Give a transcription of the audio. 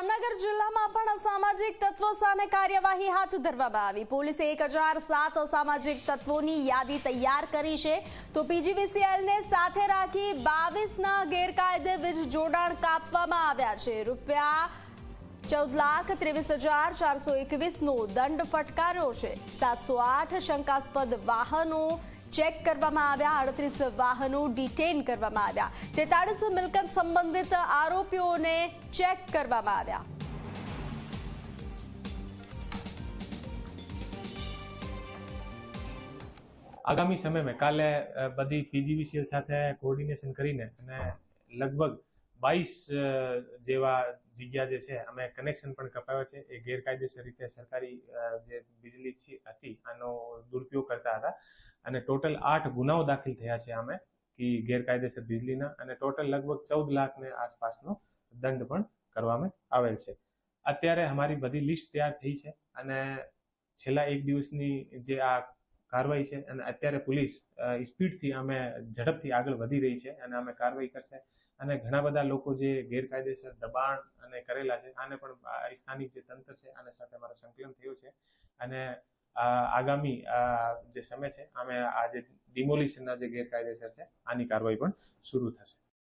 જામનગર જિલ્લામાં પણ અસામાજિક તત્વો સામે કાર્યવાહી હાથ ધરવામાં આવી. પોલીસે એક હજાર સાત અસામાજિક તત્વોની યાદી તૈયાર કરી છે. તો પીજીવીસીએલને સાથે રાખી બાવીસના ગેરકાયદે વીજ જોડાણ કાપવામાં આવ્યા છે. રૂપિયા ચૌદ લાખ ત્રેવીસ હજાર ચારસો એકવીસનો દંડ ફટકાર્યો છે. સાતસો આઠ શંકાસ્પદ વાહનો ચેક કરવામાં આવ્યા અડત્રીસ વાહનો ડિટેન કરવામાં આવ્યા. તેતાળીસ મિલકત સંબંધિત આરોપીઓને ચેક કરવામાં આવ્યા. આગામી સમયમાં કાલે બધી પીજીવીસીએલ સાથે કોઓર્ડિનેશન કરીને અને લગભગ બાવીસ જેવા જગ્યા જે છે, અમે કનેક્શન પણ કપાવ્યા છે. એ ગેરકાયદેસર રીતે સરકારી જે વીજળી હતી, આનો દુરુપયોગ કરતા હતા. અને ટોટલ આઠ ગુનાઓ દાખલ થયા છે અમે કે ગેરકાયદેસર વીજળીના અને ટોટલ લગભગ ચૌદ લાખને આસપાસનો દંડ પણ કરવામાં આવેલ છે. અત્યારે અમારી બધી લિસ્ટ તૈયાર થઈ છે અને છેલ્લા એક દિવસની જે આ કાર્યવાહી છે અને અત્યારે પોલીસ સ્પીડથી અમે ઝડપથી આગળ વધી રહી છે અને અમે કાર્યવાહી કરશે અને ઘણા બધા લોકો જે ગેરકાયદેસર દબાણ અને કરેલા છે આને પણ સ્થાનિક જે તંત્ર છે આને સાથે અમારો સંકલન થયો છે અને આગામી જે સમય છે, અમે આ જે ડિમોલિશનના જે ગેરકાયદેસર છે, આની કાર્યવાહી પણ શરૂ થશે.